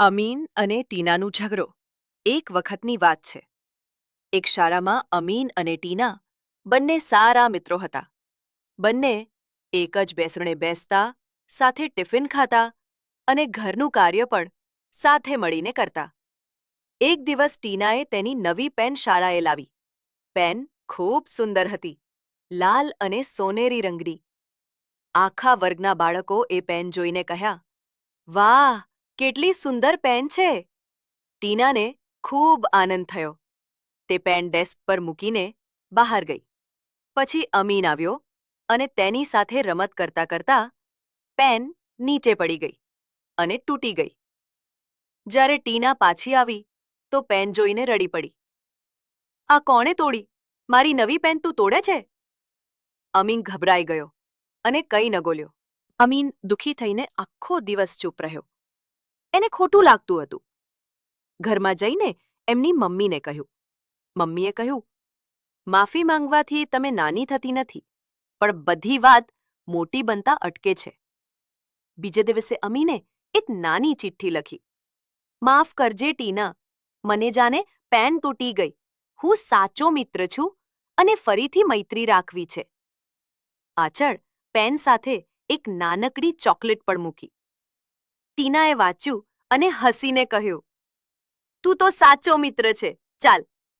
અમીન અને ટીનાનું ઝઘડો. એક વખતની વાત છે. એક શાળામાં અમીન અને ટીના બંને સારા મિત્રો હતા. બંને એક જ બેસણે બેસતા, સાથે ટિફિન ખાતા અને ઘરનું કાર્ય પણ સાથે મળીને કરતા. એક દિવસ ટીનાએ તેની નવી પેન શાળાએ લાવી. પેન ખૂબ સુંદર હતી, લાલ અને સોનેરી રંગની. આખા વર્ગના બાળકો એ પેન જોઈને કહ્યા, વાહ કેટલી સુંદર પેન છે. ટીનાને ખૂબ આનંદ થયો. તે પેન ડેસ્ક પર મૂકીને બહાર ગઈ. પછી અમીન આવ્યો અને તેની સાથે રમત કરતા કરતા પેન નીચે પડી ગઈ અને તૂટી ગઈ. જ્યારે ટીના પાછી આવી તો પેન જોઈને રડી પડી. આ કોણે તોડી? મારી નવી પેન તું તોડે છે? અમીન ગભરાઈ ગયો અને કંઈ ન બોલ્યો. અમીન દુઃખી થઈને આખો દિવસ ચૂપ રહ્યો. એને ખોટું લાગતું હતું. ઘરમાં જઈને એમની મમ્મીને કહ્યું. મમ્મીએ કહ્યું, માફી માંગવાથી તમે નાની થતી નથી, પણ બધી વાત મોટી બનતા અટકે છે. બીજે દિવસે અમીને એક નાની ચિઠ્ઠી લખી. માફ કરજે ટીના, મને જાને પેન તૂટી ગઈ. હું સાચો મિત્ર છું અને ફરીથી મૈત્રી રાખવી છે. આચળ પેન સાથે એક નાનકડી ચોકલેટ પણ મૂકી. ટીનાએ વાંચ્યું અને હસીને કહ્યું તું તો સાચો મિત્ર છે. ચાલ